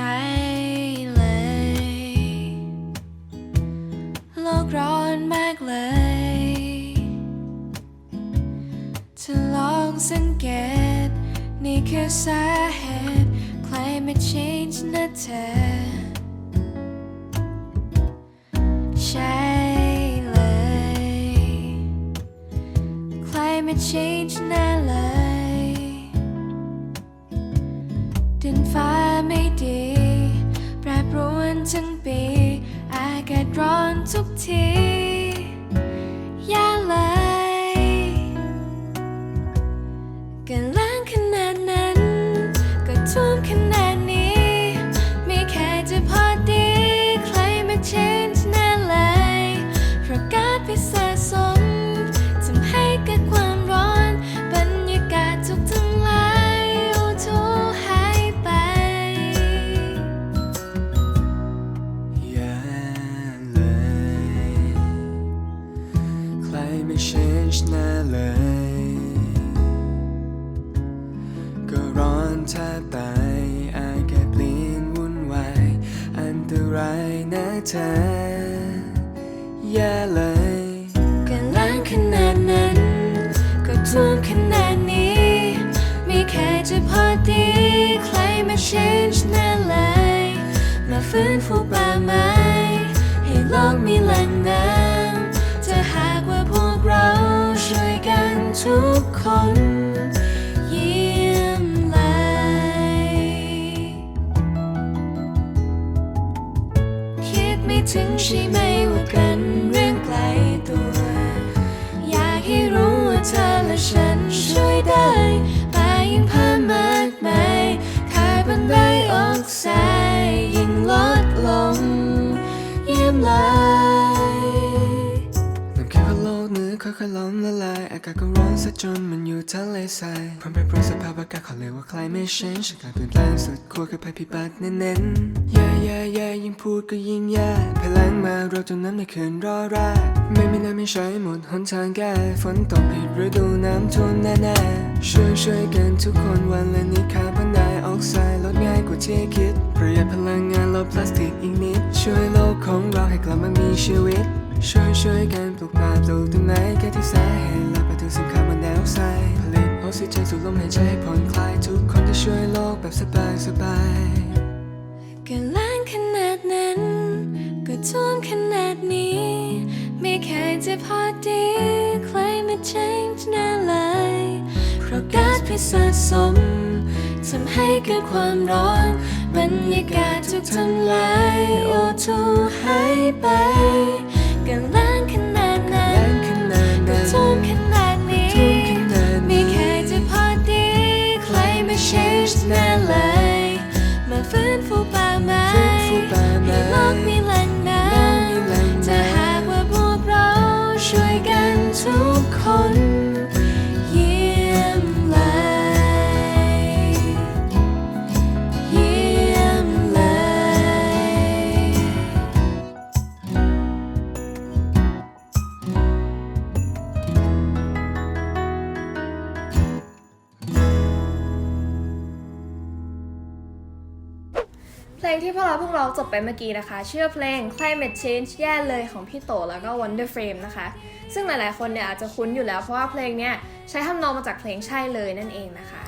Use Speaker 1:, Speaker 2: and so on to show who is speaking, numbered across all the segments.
Speaker 1: ใจเลย โลกร้อนมากเลยจะลองสังเกต นี่คือสาเหตุ climate change นะเธอใช่เลย climate change นั่นแหละ ดินฟ้าไม่ดี แปรปรวนทั้งปี อากาศร้อนทุกทีอย่าเลย climate change แน่เลย ก็ร้อน
Speaker 2: แทบตายอากาศเปลี่ยนวุ่นวายอันตรายนะเธออย่าเลย
Speaker 1: กันล้างขนาดนั้น ก็ท่วมขนาดนี้ ไม่แค่จะพอดี climate change แน่เลย มาฟื้นฟูป่าไม้ให้โลกมีแหล่งน้ำ คนเยี่ยมเลย คิดไม่ถึงใช่ไหมว่ากันเรื่องไกลตัว อยากให้รู้ว่าเธอและฉันายอา
Speaker 2: กาศก็ร้อนซะจนมันอยู่ทะเลทรายพร้อมไปปรวนสภาพอากาศเขาเรียว่า climate change การเปลี่ยนแปลงสุดขั้วคือภัยพิบัติเน้นๆแย่แย่แย่ยิ่งพูดก็ยิ่งแย่พลังมาเราจนนั้นไม่คืนรอแรกไม่มีน้ำไม่ใช้หมดหนทางแก้ฝนตกผิดฤดูน้ำท่วมแน่ๆช่วยช่วยกันทุกคนวันละนิดคาร์บอนไดออกไซด์ลดง่ายกว่าที่คิดประหยัดพลังงานลดพลาสติกอีกนิด ช่วยโลกของเราให้กลับมามีชีวิต ช่วยช่วยกันปลูกป่าปลูกต้นไม้แก้ที่สาเหตุและประตูสังคาร์บนไดออกไซผลิตออกซิเจนสูดลมหายใจให้ผ่อนคลายทุกคนที่ช่วยโลกแบบสบายสบาย
Speaker 1: ก็ล้างขนาดนั้น ก็ท่วมขนาดนี้ ไม่เคยจะพอดี climate change แน่เลยเพราะก๊าซพิษสะสมทำให้เกิดความร้อนบรรยากาศถูกทำลายโอทูหายไป ฟื้นฟูป่าไม้
Speaker 2: ฟื้นฟูป่าไม้
Speaker 1: ให้โลกมีแหล่งน้
Speaker 2: โลกมีแหล่งำน้ำ
Speaker 1: ถ้าหากว่าพวกเราช่วยกันทุกคน ล
Speaker 3: งที่พวกเราเพิ่งร้องจบไปเมื่อกี้นะคะ ชื่อเพลง Climate Change แย่เลยของพี่โตแล้วก็ Wonder Frame นะคะ ซึ่งหลายๆ คนเนี่ยอาจจะคุ้นอยู่แล้วเพราะว่าเพลงเนี้ยใช้ทำนองมาจากเพลงใช่เลยนั่นเองนะคะ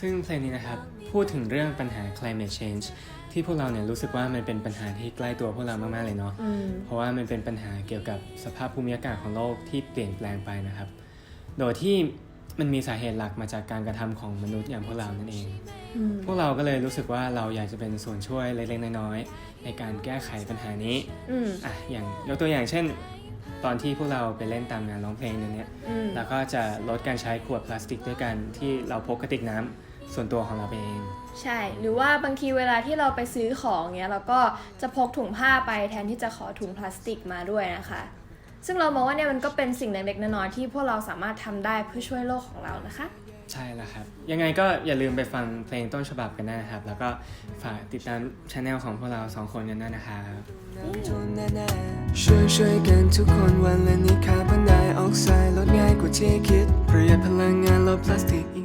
Speaker 4: ซึ่งเพลงนี้นะครับ พูดถึงเรื่องปัญหา climate change ที่พวกเราเนี่ยรู้สึกว่ามันเป็นปัญหาที่ใกล้ตัวพวกเรามากๆเลยเนาะ
Speaker 3: อืม
Speaker 4: เพราะว่ามันเป็นปัญหาเกี่ยวกับสภาพภูมิอากาศของโลกที่เปลี่ยนแปลงไปนะครับ โดยที่มันมีสาเหตุหลักมาจากการกระทำของมนุษย์อย่างพวกเรานั่นเอง
Speaker 3: อืม
Speaker 4: พวกเราก็เลยรู้สึกว่าเราอยากจะเป็นส่วนช่วยเล็กๆน้อยๆในการแก้ไขปัญหานี้
Speaker 3: อืม
Speaker 4: อะอย่างยกตัวอย่างเช่น ตอนที่พวกเราไปเล่นตามงานร้องเพลงเนี่ย
Speaker 3: อืม
Speaker 4: แล้วก็จะลดการใช้ขวดพลาสติกด้วยกันที่เราพกกระติกน้ำส่วนตัวของเราไปเอง
Speaker 3: ใช่ หรือว่าบางทีเวลาที่เราไปซื้อของเนี้ยเราก็จะพกถุงผ้าไปแทนที่จะขอถุงพลาสติกมาด้วยนะคะ ซึ่งเรามองว่าเนี่ยมันก็เป็นสิ่งเล็กๆน้อยๆที่พวกเราสามารถทำได้เพื่อช่วยโลกของเรานะคะ
Speaker 4: ใช่แล้วครับ ยังไงก็อย่าลืมไปฟังเพลงต้นฉบับกันได้นะครับ แล้วก็ฝากติดตามช anel ของพวกเราสองคนกันด้วยนะครับ
Speaker 2: ช่วยช่วยกันทุกคนวันละนี้คาร์บอนไดออกไซด์ลดง่ายกว่าที่คิดประหยัดพลังงานลดพลาสติก